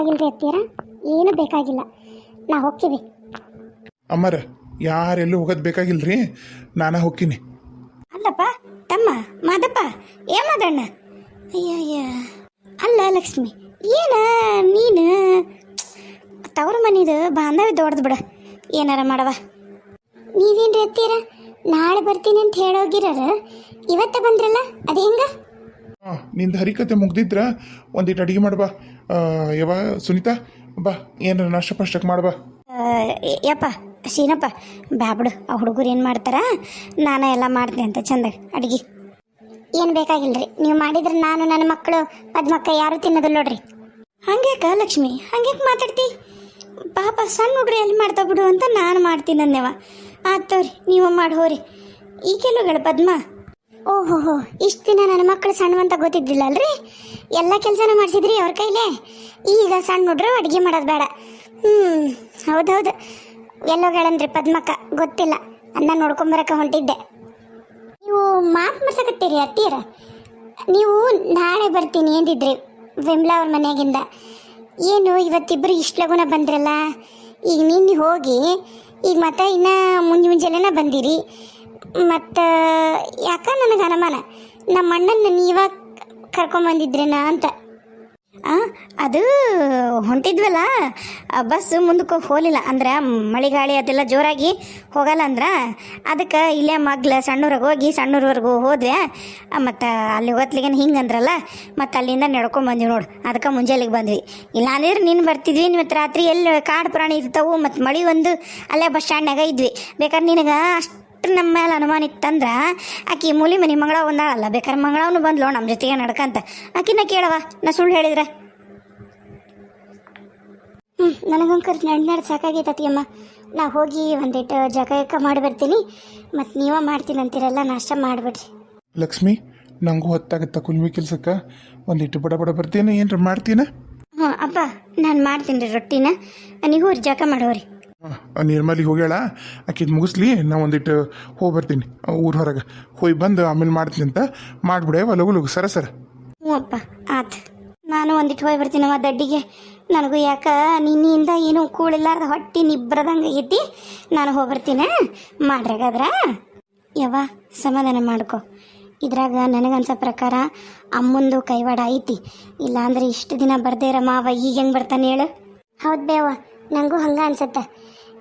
ಬೇಕಾಗಿಲ್ಲ ರೀ ಅತ್ತಿಯರ? ಏನು ಬೇಕಾಗಿಲ್ಲ. ನಾ ಹೋಗ್ತೀವಿ ಅಮ್ಮರ ಯಾರೆಲ್ಲೂ ಹೋಗೋದು ಬೇಕಾಗಿಲ್ರಿ? ನಾನ ಹೋಗ್ತೀನಿ. ಅಲ್ಲಪ್ಪ ತಮ್ಮ ಮಾದಪ್ಪ ಏ ಮಾದಣ್ಣ ಅಯ್ಯಯ್ಯ. ಅಲ್ಲ ಲಕ್ಷ್ಮಿ ಏನ ನೀನು? ತವ್ರ ಮನಿದು ಬಾಂಧವ್ಯ ದೊಡ್ದು ಬಿಡ. ಏನಾರ ಮಾಡವ. ನೀವೇನ್ರಿ ಅತ್ತೀರ ನಾಳೆ ಬರ್ತೀನಿ ಅಂತ ಹೇಳೋಗಿರಾರ? ಇವತ್ತ ಬಂದ್ರಲ್ಲ ಅದು ಹೆಂಗ? ನಿಂದು ಹರಿಕತೆ ಮುಗ್ದಿದ್ರ ಒಂದಿಟ್ಟು ಅಡಿಗೆ ಮಾಡ್ಬಾ ಆ, ಯವ್ವ ಸುನೀತಾ ಬಾ ಏನಾರ ನಾಷ್ಟ ಪಷ್ಟಕ್ಕೆ ಮಾಡ್ಬಾ ಯಪ್ಪ ಶೀನಪ್ಪ ಬ್ಯಾಬಿಡು ಆ ಹುಡುಗರು ಏನು ಮಾಡ್ತಾರ? ನಾನು ಎಲ್ಲ ಮಾಡ್ತೀನಿ ಅಂತ ಚಂದ ಅಡುಗೆ. ಏನು ಬೇಕಾಗಿಲ್ರಿ ನೀವು ಮಾಡಿದ್ರೆ ನಾನು ನನ್ನ ಮಕ್ಕಳು ಪದ್ಮಕ್ಕ ಯಾರು ತಿನ್ನೋದಿಲ್ಲ ನೋಡ್ರಿ. ಹಂಗ್ಯಾಕ ಲಕ್ಷ್ಮಿ ಹಂಗ್ಯಾಕೆ ಮಾತಾಡ್ತಿ? ಪಾಪ ಸಣ್ಣ ಹುಡ್ರಿ ಎಲ್ಲಿ ಮಾಡ್ತಾ ಬಿಡು ಅಂತ ನಾನು ಮಾಡ್ತೀನಿ ಅಂದೆವ ಆತವ್ರಿ ನೀವು ಮಾಡಿ ಹೋರಿ ಈಗೆಲ್ಲುಗಳು ಪದ್ಮ. ಓಹೋ ಹೋ ಇಷ್ಟು ದಿನ ನನ್ನ ಮಕ್ಕಳು ಸಣ್ಣವಂತ ಗೊತ್ತಿದ್ದಿಲ್ಲ ಅಲ್ರಿ ಎಲ್ಲ ಕೆಲಸನೂ ಮಾಡಿಸಿದ್ರಿ ಅವ್ರ ಕೈಲೇ? ಈಗ ಸಣ್ಣ ಹುಡ್ರು ಅಡುಗೆ ಮಾಡೋದು ಬೇಡ. ಹ್ಞೂ ಹೌದೌದು. ಎಲ್ಲೋಗಳನ್ರಿ ಪದ್ಮಕ್ಕ, ಗೊತ್ತಿಲ್ಲ. ಅನ್ನ ನೋಡ್ಕೊಂಬರಕ್ಕೆ ಹೊಂಟಿದ್ದೆ. ನೀವು ಮಾತು ಮಾಡ್ಸಕತ್ತೀರಿ ಅತ್ತೀರ? ನೀವು ನಾಳೆ ಬರ್ತೀನಿ ಎಂದಿದ್ರಿ ವಿಮ್ಲಾ ಅವ್ರ ಮನೆಯಾಗಿಂದ ಏನು ಇವತ್ತಿಬ್ಬರು ಇಷ್ಟು ಲಗುನ ಬಂದ್ರಲ್ಲ? ಈಗ ನಿನ್ನೆ ಹೋಗಿ, ಈಗ ಮತ್ತೆ ಇನ್ನು ಮುಂಜೆ ಮುಂಜಾನೆನ ಬಂದಿರಿ. ಮತ್ತು ಯಾಕ ನನಗೆ ಅನುಮಾನ? ನಮ್ಮ ಅಣ್ಣನ ನೀವಾಗ ಕರ್ಕೊಂಬಂದಿದ್ರೇನ ಅಂತ. ಅದು ಹೊಂಟಿದ್ವಲ್ಲ? ಬಸ್ ಮುಂದಕ್ಕೆ ಹೋಗಲಿಲ್ಲ. ಅಂದ್ರೆ ಮಳೆಗಾಳಿ ಅದೆಲ್ಲ ಜೋರಾಗಿ ಹೋಗಲ್ಲ ಅಂದ್ರೆ? ಅದಕ್ಕೆ ಇಲ್ಲೇ ಮಗ್ಲ ಸಣ್ಣೂರಾಗ ಹೋಗಿ ಸಣ್ಣೂರವರೆಗೂ ಹೋದ್ವಿ. ಮತ್ತು ಅಲ್ಲಿ ಹೊತ್ಲಿಗೆ ಹಿಂಗೆ ಅಂದ್ರಲ್ಲ? ಮತ್ತು ಅಲ್ಲಿಂದ ನಡ್ಕೊಂಡು ಬಂದ್ವಿ ನೋಡು. ಅದಕ್ಕೆ ಮುಂಜಾನೆಗೆ ಬಂದ್ವಿ. ಇಲ್ಲಾಂದ್ರೆ ನೀನು ಬರ್ತಿದ್ವಿ ಮತ್ತು ರಾತ್ರಿ ಎಲ್ಲಿ ಕಾಡು ಪ್ರಾಣಿ ಇರ್ತಾವು ಮತ್ತು ಮಳೆ ಒಂದು ಅಲ್ಲೇ ಬಸ್ ಸ್ಟ್ಯಾಂಡ್ನಾಗ ಇದ್ವಿ. ಬೇಕಾದ್ರೆ ನಿನಗೆ ಅಷ್ಟು ನಮ್ಮ ಮೇಲೆ ಅನುಮಾನ ಇತ್ತಂದ್ರೆ ಆಕಿ ಮೂಲಿ ಮನಿ ಮಂಗಳ ಒಂದಾಳಲ್ಲ ಬೇಕಾದ್ರೆ ಮಂಗಳವನು ಬಂದ್ಲು ನಮ್ಮ ಜೊತೆಗೆ ನಡ್ಕಂತ. ಆಕಿನ ಕೇಳವ ನಾ ಸುಳ್ಳು ಹೇಳಿದ್ರೆ? ಹ್ಞೂ ನನಗಂಕರ್ ನಡ್ ನಡ್ ಸಾಕಾಗೈತತಿ ಅಮ್ಮ. ನಾ ಹೋಗಿ ಒಂದಿಟ್ಟು ಜಗ ಮಾಡಿ ಬರ್ತೀನಿ. ಮತ್ತು ನೀವ ಮಾಡ್ತೀನಿ ಅಂತೀರಲ್ಲ ನಾಷ್ಟ ಮಾಡಿಬಿಡ್ರಿ. ಲಕ್ಷ್ಮಿ ನಂಗೂ ಹೊತ್ತಾಗತ್ತ ಕುಲ್ಮಿ ಕೆಲ್ಸಕ್ಕೆ. ಒಂದಿಟ್ಟು ಬಡ ಬಡ ಬರ್ತೀನಿ ಏನ್ರ ಮಾಡ್ತೀನ? ಹ್ಞೂ ಅಪ್ಪ ನಾನು ಮಾಡ್ತೀನಿ ರೀ ರೊಟ್ಟಿನ. ನೀವು ಜಕ ಮಾಡೋರಿ ನಿರ್ಮಲಿ ಹೋಗ್ಯಾಳ, ಆಕಿದ್ ಮುಗಿಸ್ಲಿ ನಾ ಒಂದಿಟ್ಟು ಹೋಗಿ ಬರ್ತೀನಿ ಊರ ಹೊರಗೆ. ಹೋಗಿ ಬಂದು ಆಮೇಲೆ ಮಾಡ್ತೀನಿ ಅಂತ ಮಾಡ್ಬಿಡೆ ಲಗು ಲಗು, ಸರ ಸರ. ಹ್ಞೂ ಅಪ್ಪ, ಆತು. ನಾನು ಒಂದಿಟ್ಟು ಹೋಗಿ ಬರ್ತೀನವ ದಡ್ಡಿಗೆ. ನನಗೂ ಯಾಕ, ನಿನ್ನಿಂದ ಏನು ಕೂಳಿಲ್ಲಾರ್ದ ಹೊಟ್ಟಿ ನಿಬ್ರದಂಗೆ ಐತಿ ನಾನು ಹೋಗಿ ಬರ್ತೀನಿ ಮಾಡ್ರಾಗಾದ್ರ ಯವ್ವ, ಸಮಾಧಾನ ಮಾಡ್ಕೊ. ಇದ್ರಾಗ ನನಗನ್ಸೋ ಪ್ರಕಾರ ಅಮ್ಮಂದು ಕೈವಾಡ ಐತಿ. ಇಲ್ಲಾಂದ್ರೆ ಇಷ್ಟು ದಿನ ಬರ್ದೇ ಇರಮ್ಮ ಅವ ಈಗ ಹೆಂಗೆ ಬರ್ತಾನೆ ಹೇಳು? ಹೌದು ಬೇವ ನನಗೂ ಹಂಗೆ ಅನ್ಸುತ್ತೆ.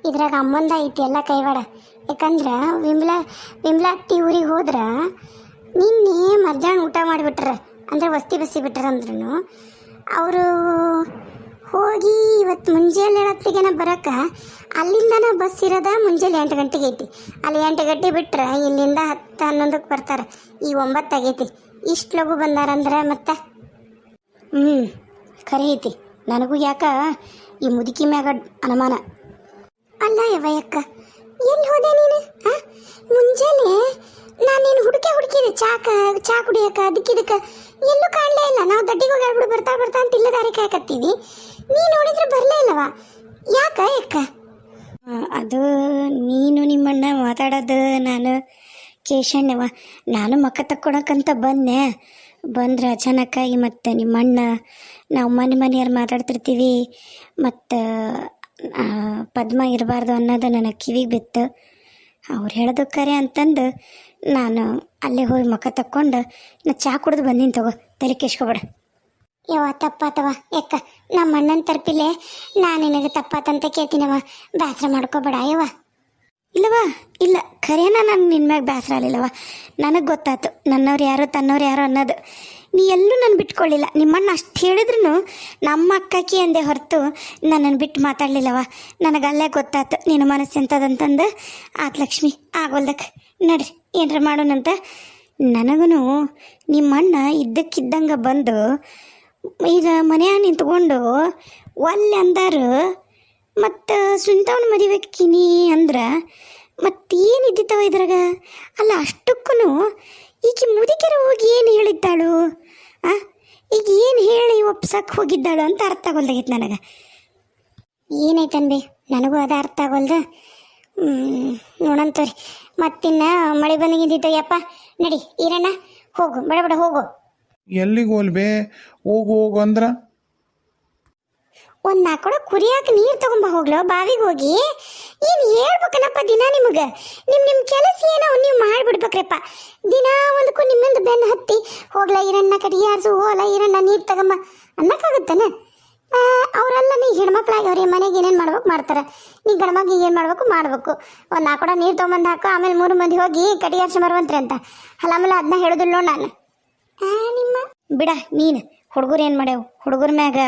ಇದ್ರಾಗ ಅಮ್ಮಂದ ಐತಿ ಎಲ್ಲ ಕೈವಾಡ. ಯಾಕಂದ್ರೆ ವಿಮ್ಲಾ ವಿಮ್ಲಾ ಅತ್ತಿ ಊರಿಗೆ ಹೋದ್ರೆ ನಿನ್ನೆ ಮಧ್ಯಾಹ್ನ ಊಟ ಮಾಡಿಬಿಟ್ರೆ, ಅಂದರೆ ವಸ್ತಿ ಬಸ್ಸಿ ಬಿಟ್ರ ಅಂದ್ರೂ ಅವರು ಹೋಗಿ ಇವತ್ತು ಮುಂಜಾನೆ ಹೊತ್ತಿಗೆನ ಬರೋಕೆ ಅಲ್ಲಿಂದನ ಬಸ್ ಇರೋದ ಮುಂಜಾನೆ ಎಂಟು ಗಂಟೆಗೆ ಐತಿ. ಅಲ್ಲಿ ಎಂಟು ಗಂಟೆ ಬಿಟ್ರೆ ಇಲ್ಲಿಂದ ಹತ್ತು ಹನ್ನೊಂದಕ್ಕೆ ಬರ್ತಾರೆ. ಈ ಒಂಬತ್ತಾಗೈತಿ ಇಷ್ಟು ಲಘು ಬಂದಾರಂದ್ರೆ ಮತ್ತೆ? ಹ್ಞೂ ಕರೆ ಐತಿ. ನನಗೂ ಯಾಕ ಈ ಮುದುಕಿ ಮ್ಯಾಗ ಅನುಮಾನ. ಅಲ್ಲ ಯವ್ವಯ್ಯಕ್ಕ ಎಲ್ಲಿ ಹೋದೆ ನೀನು? ಮುಂಜಾನೆ ನಾನು ನೀನು ಹುಡುಕೆ ಹುಡುಕಿದೆ, ಚಾಕ, ಚಾ ಕುಡಿಯಕ್ಕ ಅದಕ್ಕಿದಕ್ಕ. ಎಲ್ಲೂ ಕಾಣಲೇ ಇಲ್ಲ. ನಾವು ದಡ್ಡಿಗೆ ಹೋಗಿ ಹೇಳ್ಬಿಡು, ಬರ್ತಾ ಬರ್ತಾ ಅಂತ ಇಲ್ಲ ದಾರಿ ಕಾಯಕತ್ತೀವಿ. ನೀ ನೋಡಿದ್ರೆ ಬರಲೇ ಇಲ್ಲವ? ಯಾಕ ಯಕ್ಕ? ಅದು ನೀನು ನಿಮ್ಮಣ್ಣ ಮಾತಾಡೋದು ನಾನು ಕೇಶಣ್ಣವ. ನಾನು ಮಕ್ಕ ತಕ್ಕೊಳಕಂತ ಬಂದೆ. ಬಂದ್ರೆ ಅಚಾನಕ್ಕಾಗಿ ಮತ್ತು ನಿಮ್ಮಣ್ಣ ನಾವು ಮನೆ ಮನೆಯವ್ರು ಮಾತಾಡ್ತಿರ್ತೀವಿ. ಮತ್ತು ಪದ್ಮ ಇರಬಾರ್ದು ಅನ್ನೋದು ನನಗೆ ಕಿವಿಗೆ ಬಿತ್ತು. ಅವ್ರು ಹೇಳೋದು ಕರೆ ಅಂತಂದು ನಾನು ಅಲ್ಲೇ ಹೋಗಿ ಮುಖ ತಕ್ಕೊಂಡು ನಾ ಚಹಾ ಕುಡಿದು ಬಂದೀನಿ ತಗೋ, ತಲೆ ಕೆಸ್ಕೊಬೇಡ ಯವ್ವ ತಪ್ಪಾತವ ಯಾಕ? ನಮ್ಮ ಅಣ್ಣನ ತರ್ಪಿಲೆ ನಾನು ನಿನಗೆ ತಪ್ಪಾತಂತ ಕೇಳ್ತೀನವ ಬೇಸರ ಮಾಡ್ಕೋಬೇಡ, ಯವ್ವ. ಇಲ್ಲವಾ ಇಲ್ಲ. ಖರೇನ ನಾನು ನಿನ್ನ ಮ್ಯಾಗ ಬೇಸರ ಆಗಲಿಲ್ಲವ ನನಗೆ ಗೊತ್ತಾಯ್ತು, ನನ್ನವ್ರು ಯಾರು, ತನ್ನವ್ರು ಯಾರು ಅನ್ನೋದು. ನೀ ಎಲ್ಲೂ ನಾನು ಬಿಟ್ಕೊಳ್ಳಿಲ್ಲ ನಿಮ್ಮಣ್ಣ ಅಷ್ಟು ಹೇಳಿದ್ರು ನಮ್ಮ ಅಕ್ಕಕಿ ಅಂದೆ ಹೊರತು ನನ್ನನ್ನು ಬಿಟ್ಟು ಮಾತಾಡಲಿಲ್ಲವ ನನಗೆ ಅಲ್ಲೇ ಗೊತ್ತಾಯ್ತು ನಿನ್ನ ಮನಸ್ಸು ಎಂಥದಂತಂದು ಆತ್ ಲಕ್ಷ್ಮಿ ಆಗೋಲ್ದಕ್ಕೆ ನಡ್ರಿ, ಏನರ ಮಾಡೋಣಂತ. ನನಗೂ ನಿಮ್ಮಣ್ಣ ಇದ್ದಕ್ಕಿದ್ದಂಗೆ ಬಂದು, ಈಗ ಮನೆಯ ನಿಂತ್ಕೊಂಡು ಒಲ್ಲೆ ಅಂದಾರು. ಮತ್ತು ಸುಂತವನ ಮದುವೆಕ್ಕಿನಿ ಅಂದ್ರೆ ಮತ್ತೇನಿದ್ದಿತ್ತವ ಇದ್ರಾಗ? ಅಲ್ಲ ಅಷ್ಟಕ್ಕೂ ಈಕೆ ಮುದುಕೆರ ಹೋಗಿ ಏನು ಹೇಳಿದ್ದಾಳು? ಆ? ಈಗ ಏನು ಹೇಳಿ ಒಪ್ಸಕ್ಕೆ ಹೋಗಿದ್ದಾಳು ಅಂತ ಅರ್ಥ ಆಗೋಲ್ದಾಗಿತ್ತು ನನಗೆ. ಏನಾಯ್ತನ್ಬಿ ನನಗೂ ಅದು ಅರ್ಥ ಆಗೋಲ್ದ ನೋಡಂತವ್ರಿ ಮತ್ತಿನ್ನ ಮಳೆ ಬಂದಂಗಿದ್ದಿತ್ತು ಯಪ್ಪ? ನಡಿ, ಈರಣ್ಣ, ಹೋಗು, ಬಡ ಬಡ, ಹೋಗು. ಎಲ್ಲಿಗೆ ಹೋಲ್ಬೇ ಹೋಗು ಹೋಗು ಅಂದ್ರ? ಒಂದು ನಾಲ್ಕು ಕೊಡ ಕುರಿಯಾಕ ನೀರು ತಗೊಂಬ ಹೋಗ್ಲೋ ಬಾವಿಗೆ ಹೋಗಿ? ಏನು ಹೇಳ್ಬೇಕನಪ್ಪ ದಿನ ನಿಮಗೆ? ನಿಮ್ಮ ನಿಮ್ಮ ಕೆಲಸ ಏನೋ ನೀವು ಮಾಡಿಬಿಡ್ಬೇಕ್ರಪ್ಪ. ದಿನ ಒಂದಕ್ಕೂ ನಿಮ್ಮಿಂದ ಬೆನ್ನು ಹತ್ತಿ, ಹೋಗ್ಲ ಈರಣ್ಣ ಕಡೆ ಯಾರ್ಸು ಇರಣ್ಣ ಈರಣ್ಣ ನೀರು ತಗೊಂಬ. ಅನ್ನಕ್ಕಾಗುತ್ತಾನೆ? ಅವರೆಲ್ಲ ನೀ ಹೆಣ್ಮಕ್ಳಾಗ್ಯವ್ರಿ, ಮನೆಗೆ ಏನೇನು ಮಾಡ್ಬೇಕು ಮಾಡ್ತಾರೆ. ನೀ ಗಂಡ್ಮಗ ಏನು ಮಾಡ್ಬೇಕು ಮಾಡ್ಬೇಕು. ಒಂದು ನಾಲ್ಕು ಕೊಡ ನೀರು ತೊಗೊಂಬಂದು ಹಾಕು, ಆಮೇಲೆ ಮೂರು ಮಂದಿ ಹೋಗಿ ಹರ್ಷ ಬರುವಂತ್ರಿ ಅಂತ. ಹಲಮಲ ಅದನ್ನ ಹೇಳೋದಿಲ್ಲ ನೋಡ್ ನಾನು. ನಿಮ್ಮ ಬಿಡ, ನೀನು. ಹುಡುಗರು ಏನು ಮಾಡ್ಯಾವು? ಹುಡುಗರ ಮ್ಯಾಗ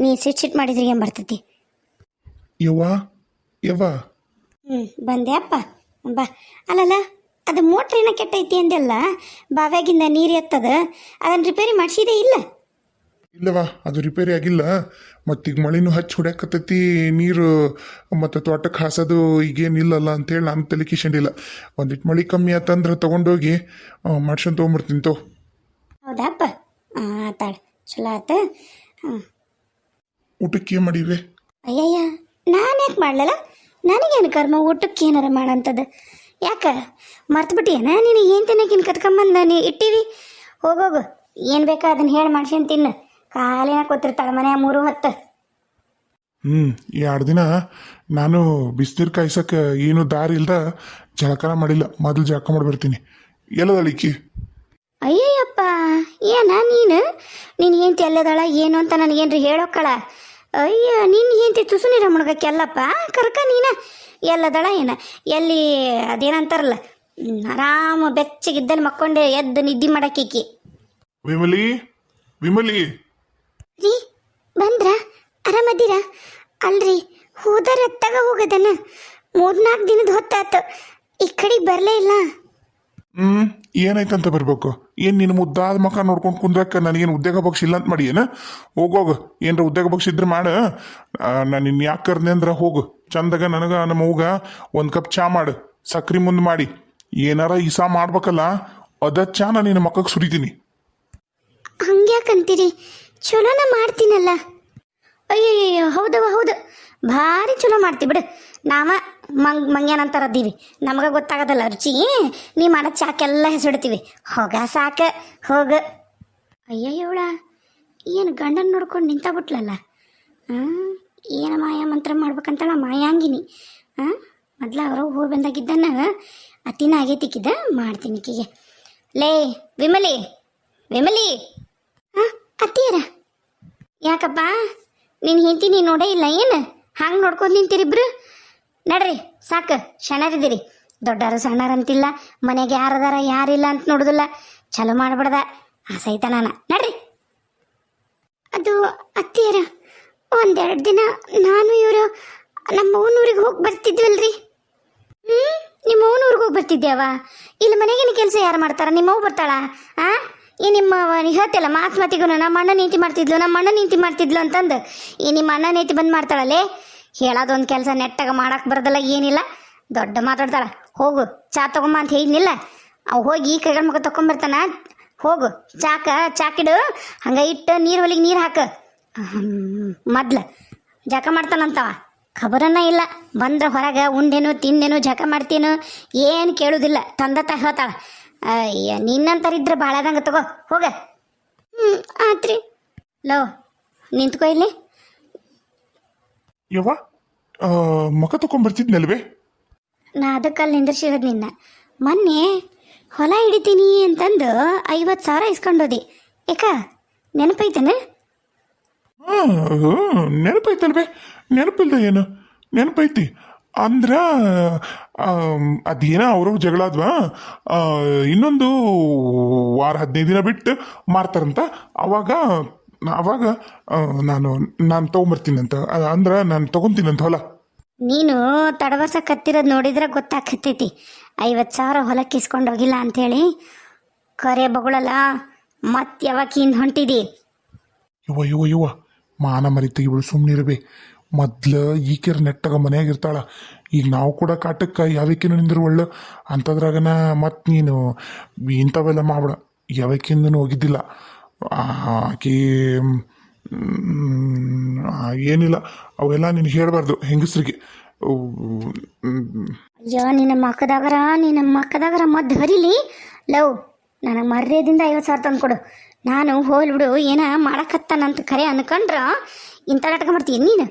ನೀ ಸಿಟ್ ಸಿಟ್ ಮಾಡಿದ್ರಿ ಏನು ಬರ್ತೈತಿ? ಯವ್ವ ಯವ್ವ. ಹ್ಞೂ ಬಂದೆ ಅಪ್ಪ. ಬಾ. ಅಲ್ಲಲ್ಲ ಅದು ಮೋಟ್ರ್ ಏನೋ ಕೆಟ್ಟೈತಿ ಅಂದೆಲ್ಲ ಬಾವ್ಯಾಗಿಂದ ನೀರು ಎತ್ತದ ಅದನ್ನು ರಿಪೇರಿ ಮಾಡಿಸಿದೇ ಇಲ್ಲ? ಇಲ್ಲವಾ ಅದು ರಿಪೇರಿ ಆಗಿಲ್ಲ. ಮತ್ತೀಗ ಮಳಿನೂ ಹಚ್ಚಿ ಹೊಡ್ಯಾಕತ್ತೈತಿ ನೀರು ಮತ್ತು ತೋಟಕ್ಕೆ ಹಾಸೋದು ಈಗೇನಿಲ್ಲಲ್ಲ ಅಂತೇಳಿ ನಾನು ತಲೆ ಕಿಶಂಡಿಲ್ಲ ಒಂದಿಟ್ಟು ಮಳಿ ಕಮ್ಮಿ ಆತಂದ್ರೆ ತೊಗೊಂಡೋಗಿ ಮಾಡ್ಸ್ಕೊಂಡು ತೊಗೊಂಬರ್ತೀನಿ ತೋ. ಹೌದಾಪ್ಪ ಆತಾಳ. ಚಲೋ ಆತ? ಊಟಕ್ಕೆ ಏನು ಮಾಡಿವೆ ಅಯ್ಯಯ್ಯ ನಾನು ಯಾಕೆ ಮಾಡಲಲ್ಲ? ನನಗೇನು ಕರ್ಮ? ಊಟಕ್ಕೆ ಏನಾರ ಮಾಡಂಥದ್ದು ಯಾಕೆ? ಮರ್ತುಬಿಟ್ಟಿಯೇನ ನೀನು ಏನು ತಿನ್ನಕಿನ್ ಕತ್ಕೊಂಬಂದು ನೀ ಇಟ್ಟಿವಿ ಹೋಗೋಗು ಏನು ಬೇಕಾ ಅದನ್ನು ಹೇಳಿ ಮಾಡ್ಸ್ಕೊಂಡ್ ತಿನ್ನು. ಕಾಲಿನ ಕೂತಿರ್ತಾಳೆ ಮನೆ ಮೂರು ಹೊತ್ತು. ಹ್ಞೂ ಎರಡು ದಿನ ನಾನು ಬಿಸಿನೀರು ಕಾಯ್ಸಕ್ಕೆ ಏನು ದಾರಿ ಇಲ್ದ ಜಳಕಾರ ಮಾಡಿಲ್ಲ. ಮೊದಲು ಜಳಕ ಮಾಡಿಬಿಡ್ತೀನಿ. ಎಲ್ಲದಳಿಕ್ಕಿ ಅಯ್ಯಯ್ಯಪ್ಪ ಏನ ನೀನು? ನೀನು ಹೆಂಡ್ತಿ ಎಲ್ಲದಾಳ ಏನು ಅಂತ ನನಗೇನ್ರಿ ಹೇಳೋಕ್ಕಳ ಅಯ್ಯ ನಿನ್ನ ಹೆಂಡ್ತಿ ತುಸುನಿರ ಮುಣಗಕ್ಕೆಲ್ಲಪ್ಪ ಕರ್ಕ ನೀನ. ಎಲ್ಲದಳ ಏನ? ಎಲ್ಲಿ ಅದೇನಂತಾರಲ್ಲ ಹ್ಮ್, ಆರಾಮ ಬೆಚ್ಚಗಿದ್ದಲ್ಲಿ ಮಕ್ಕೊಂಡೆ ಎದ್ದು ನಿದ್ದೆ ಮಾಡಕ್ಕೀಕಿ. ವಿಮಲಿ ವಿಮಲಿ. ರೀ ಬಂದ್ರ? ಆರಾಮದ್ದೀರಾ? ಅಲ್ರಿ ಹೋದರ ತಗ ಹೋಗದನ. ಮೂರ್ನಾಲ್ಕು ದಿನದ ಹೊತ್ತಾತು. ಈ ಕಡೆಗೆ ಬರಲೇ ಇಲ್ಲ. ಹ್ಞೂ ಏನಾಯ್ತಂತ ಬರ್ಬೇಕು? ಏನು ನಿನ್ನ ಮುದ್ದಾದ ಮುಖ ನೋಡ್ಕೊಂಡು ಕುಂದ್ರಕ್ಕ? ನನಗೇನು ಉದ್ಯೋಗ ಪಕ್ಷ ಇಲ್ಲ ಅಂತ ಮಾಡಿ ಏನ? ಹೋಗೋಗ ಏನರ ಉದ್ಯೋಗ ಪಕ್ಷ ಇದ್ರೆ ಮಾಡು ನಾನು ನಿನ್ನ ಯಾಕೆ ಕರ್ದೆ ಅಂದ್ರೆ ಹೋಗು. ಚಂದಾಗ ನನಗೆ ನಮ್ಮ ಹೋಗ ಒಂದು ಕಪ್ ಚಾ ಮಾಡು. ಸಕ್ರೆ ಮುಂದೆ ಮಾಡಿ. ಏನಾರ ಇಸಾ ಮಾಡ್ಬೇಕಲ್ಲ, ಅದ ಚಾ ನಾನು ನಿನ್ನ ಮಕ್ಕಕ್ಕೆ ಸುರಿತೀನಿ ಹಂಗ್ಯಾಕಂತೀರಿ ಚಲೋನ ಮಾಡ್ತೀನಲ್ಲ. ಅಯ್ಯಯ್ಯೋ ಹೌದವ ಹೌದು. ಭಾರಿ ಚಲೋ ಮಾಡ್ತಿ ಬಿಡು. ನಾವ ಮಂಗ್ ಮಂಗ್ಯಾನಂತಾರದ್ದೀವಿ ನಮಗೆ ಗೊತ್ತಾಗದಲ್ಲ ರುಚಿ. ನೀ ಮಾಡೋ ಚಾಕೆಲ್ಲ ಹೆಸರಿಡ್ತೀವಿ. ಹೋಗ ಸಾಕ, ಹೋಗ. ಅಯ್ಯಯ್ಯವಳ, ಏನು ಗಂಡನ ನೋಡ್ಕೊಂಡು ನಿಂತ ಬಿಟ್ಲಲ್ಲ? ಹಾಂ ಏನು ಮಾಯ ಮಂತ್ರ ಮಾಡ್ಬೇಕಂತಳ ಮಾಯಾಂಗಿನಿ. ಹಾಂ ಮೊದ್ಲು ಅವರು ಹೋಗಿ ಬಂದಾಗಿದ್ದನ್ನ ಅತಿನ ಆಗೈತಿಕ್ಕಿದ್ದ ಮಾಡ್ತೀನಿ ಕಿಗೆ ಲೇ, ವಿಮಲಿ ವಿಮಲಿ. ಹಾಂ ಅತ್ತಿಯರ? ಯಾಕಪ್ಪ ನಿನ್ನ ಹೆಂಡತಿ ನೀನು ನೋಡೇ ಇಲ್ಲ, ಏನು? ಹಂಗೆ ನೋಡ್ಕೊಂಡು ನಿಂತಿರಿಬ್ರು? ನಡ್ರಿ ಸಾಕು. ಶಣರಿದ್ದೀರಿ ದೊಡ್ಡರು ಸಣ್ಣರು ಅಂತಿಲ್ಲ ಮನೆಗೆ ಯಾರದಾರ ಯಾರಿಲ್ಲ ಅಂತ ನೋಡುದಿಲ್ಲ. ಚಲೋ ಮಾಡ್ಬಿಡ್ದ. ಆಸೈತ ನಾನು. ನಡ್ರಿ. ಅದು ಅತ್ತಿಯರ ಒಂದೆರಡು ದಿನ ನಾನು ಇವರು ನಮ್ಮ ಊನೂರಿಗೆ ಹೋಗಿ ಬರ್ತಿದ್ವಲ್ರಿ? ಹ್ಞೂ ನಿಮ್ಮ ಊನೂರಿಗೆ ಹೋಗಿ ಬರ್ತಿದ್ಯಾವ? ಇಲ್ಲಿ ಮನೆಗಿನ ಕೆಲಸ ಯಾರು ಮಾಡ್ತಾರ? ನಿಮ್ಮ ಅವ್ವ ಬರ್ತಾಳ? ಆ? ಈ ನಿಮ್ಮ ಹೇಳ್ತಿಲ್ಲ ಮಾತು ಮಾತಿಗೂ ನಮ್ಮ ಅಣ್ಣ ನೀತಿ ಮಾಡ್ತಿದ್ಲು ನಮ್ಮ ಅಣ್ಣ ನೀತಿ ಮಾಡ್ತಿದ್ಲು ಅಂತಂದು. ಈ ನಿಮ್ಮ ಅಣ್ಣ ನೀತಿ ಬಂದು ಮಾಡ್ತಾಳಲ್ಲೇ? ಹೇಳೋದೊಂದು ಕೆಲಸ ನೆಟ್ಟಾಗ ಮಾಡಕ್ಕೆ ಬರೋದಲ್ಲ, ಏನಿಲ್ಲ. ದೊಡ್ಡ ಮಾತಾಡ್ತಾಳ, ಹೋಗು, ಚಾ ತಗೊಂಬ ಅಂತ ಹೇಳಿದ್ನಿಲ್ಲ ಅವು ಹೋಗಿ ಈ ಕೈಗಳ ಮಗ ತೊಗೊಂಬರ್ತಾನ ಹೋಗು, ಚಾಕ, ಚಾಕಿಡು, ಹಂಗೆ ಇಟ್ಟು ನೀರು ಹೊಲಿಗೆ ನೀರು ಹಾಕು. ಮೊದ್ಲು ಜಕ ಮಾಡ್ತಾನಂತವ. ಖಬರನ್ನ ಇಲ್ಲ, ಬಂದ್ರೆ ಹೊರಗೆ ಉಂಡೇನು ತಿಂದೇನು ಜಕ ಮಾಡ್ತೀನು, ಏನು ಕೇಳುದಿಲ್ಲ. ತಂದ ತ ಹೇಳ್ತಾಳ ಅಯ್ಯ ನಿನ್ನಂತರಿದ್ರೆ ಭಾಳದಂಗ ತಗೋ, ಹೋಗ. ಹ್ಞೂ ಆತ್ರಿ. ಲೋ, ನಿಂತ್ಕೋ ಇಲ್ಲಿ. ಯವ್ವ? ಆ, ಮಕ ತಗೊಂಬರ್ತಿದ್ನಲ್ವೇ ನಾ ಅದಕ್ಕಲ್ಲಿ ನಿಂದ್ರಿಸಿರೋದು ನಿನ್ನ. ಮೊನ್ನೆ ಹೊಲ ಹಿಡಿತೀನಿ ಅಂತಂದು ಐವತ್ತು ಸಾವಿರ ಇಸ್ಕೊಂಡೋದಿ. ಏಕ ನೆನಪೈತೇನೆ? ಹಾಂ ನೆನಪೈತಲ್ವೇ? ನೆನಪಿಲ್ದ ಏನು? ನೆನಪೈತಿ. ಅಂದ್ರ ಆ, ಅದೇನ ಅವರು ಜಗಳ ಆದ್ವಾ? ಆ, ಇನ್ನೊಂದು ವಾರ ಹದಿನೈದು ದಿನ ಬಿಟ್ಟು ಮಾರ್ತಾರಂತ? ಅವಾಗ ಅವಾಗ ಆ, ನಾನು ನಾನು ತೊಗೊಂಬರ್ತೀನಂತ ಅ- ಅಂದ್ರ ನಾನು ತಗೊಂತೀನಂತ ಹೊಲ. ನೀನು ತಡವರ್ಸ ಕತ್ತಿರೋದು ನೋಡಿದ್ರೆ ಗೊತ್ತಾಕತ್ತೈತಿ ಐವತ್ತು ಸಾವಿರ ಹೊಲಕ್ಕೆ ಇಸ್ಕೊಂಡು ಹೋಗಿಲ್ಲ ಅಂಥೇಳಿ ಕರೆ ಬಗಳಲ್ಲ ಮತ್ತೆ ಹಿಂದೆ ಹೊಂಟಿದಿ? ಯುವ ಯುವ ಯುವ ಮಾನ ಮರಿತ ಇವಳು ಸುಮ್ಮನಿರಬೇ ಮೊದ್ಲ ಈಕೆರ ನೆಟ್ಟಗ ಮನ್ಯಾಗ ಇರ್ತಾಳ. ಈಗ ನಾವು ಕೂಡ ಕಾಟಕ್ಕೆ ಯಾವಕ್ಕಿನ ನಿಂದ್ರು ಒಳ್ಳೆ. ಅಂಥದ್ರಾಗನ ಮತ್ತು ನೀನು ಇಂಥವೆಲ್ಲ ಮಾಡ್ಬೇಡ. ಯಾವಕ್ಕಿಂದನೂ ಹೋಗಿದ್ದಿಲ್ಲ. ಆ, ಆಕಿ ಏನಿಲ್ಲ. ಅವೆಲ್ಲ ನಿನಗೆ ಹೇಳಬಾರ್ದು ಹೆಂಗಸ್ರಿಗೆ. ಅಯ್ಯೋ ನಿನ್ನ ಮಕ್ಕದಾಗರ ನಿನ್ನ ಮಕ್ಕದಾಗರ ಮದ್ದು ಹರಿಲಿ. ಲವ್ ನನಗೆ ಮರ್ಯಾದಿಂದ ಐವತ್ತು ಸಾವಿರ ತಂದು ಕೊಡು. ನಾನು ಹೋಲ್ಬಿಡು ಏನ ಮಾಡಕತ್ತಾನಂತ ಕರೆ ಅನ್ಕೊಂಡ್ರ ಇಂಥ ನಾಟಕ ಮಾಡ್ತೀಯ ನೀನು?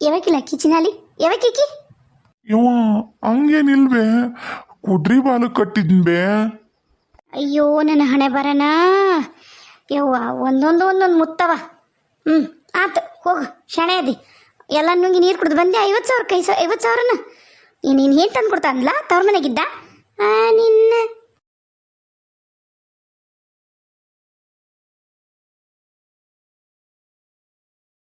ಯಾವಕ್ಕಿಲ್ಲ ಕಿಚಿನ ಯಾವಕ್ಕಿಕ್ಕಿ ಇವ ಹಂಗೇನಿಲ್ವೇ? ಕುಡ್ರಿ ಬಾಲು ಕಟ್ಟಿದ್ಬೆ ಅಯ್ಯೋ ನನ್ನ ಹಣೆ ಬರನ? ಯವ್ವ, ಒಂದೊಂದು ಒಂದೊಂದು ಮುತ್ತವ. ಹ್ಞೂ ಆತು, ಹೋಗು ಶಣೆ ಅದಿ. ಎಲ್ಲ ನುಂಗಿ ನೀರು ಕುಡಿದು ಬಂದೆ ಐವತ್ತು ಸಾವಿರ ಕೈ ಸ ಐವತ್ತು ಸಾವಿರನ. ನೀನು ಏನು ತಂದು ಕೊಡ್ತಾ ಅಂದ್ಲ? ತವ್ರ ಮನೆಗಿದ್ದ? ನಿನ್ನ